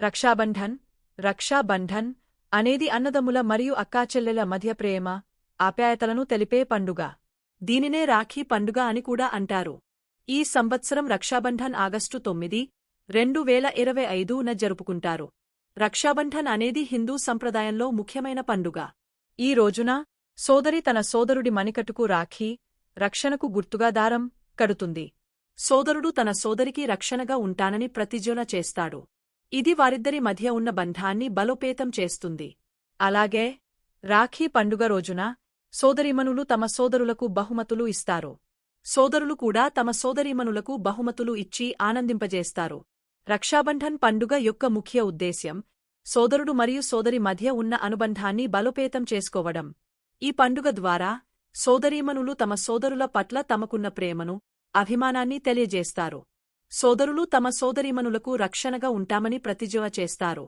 రక్షాబంధన్ రక్షాబంధన్ అనేది అన్నదమ్ముల మరియు అక్కాచెల్లెల మధ్య ప్రేమ ఆప్యాయతలను తెలిపే పండుగ. దీనినే రాఖీ పండుగ అని కూడా అంటారు. ఈ సంవత్సరం రక్షాబంధన్ ఆగస్టు తొమ్మిది రెండు వేల ఇరవై ఐదున జరుపుకుంటారు. రక్షాబంధన్ అనేది హిందూ సంప్రదాయంలో ముఖ్యమైన పండుగ. ఈ రోజున సోదరి తన సోదరుడి మణికట్టుకు రాఖీ రక్షణకు గుర్తుగా దారం కడుతుంది. సోదరుడు తన సోదరికి రక్షణగా ఉంటానని ప్రతిజ్ఞ చేస్తాడు. ఇది వారిద్దరి మధ్య ఉన్న బంధాన్ని బలోపేతం చేస్తుంది. అలాగే రాఖీ పండుగ రోజున సోదరిమనులు తమ సోదరులకు బహుమతులు ఇస్తారు. సోదరులు కూడా తమ సోదరిమనులకు బహుమతులు ఇచ్చి ఆనందింపజేస్తారు. రక్షాబంధన్ పండుగ యొక్క ముఖ్య ఉద్దేశ్యం సోదరుడు మరియు సోదరి మధ్య ఉన్న అనుబంధాన్ని బలోపేతం చేసుకోవడం. ఈ పండుగ ద్వారా సోదరీమణులు తమ సోదరుల పట్ల తమకున్న ప్రేమను అభిమానాన్ని తెలియజేస్తారు. సోదరులు తమ సోదరీమణులకు రక్షణగా ఉంటామని ప్రతిజ్ఞ చేస్తారు.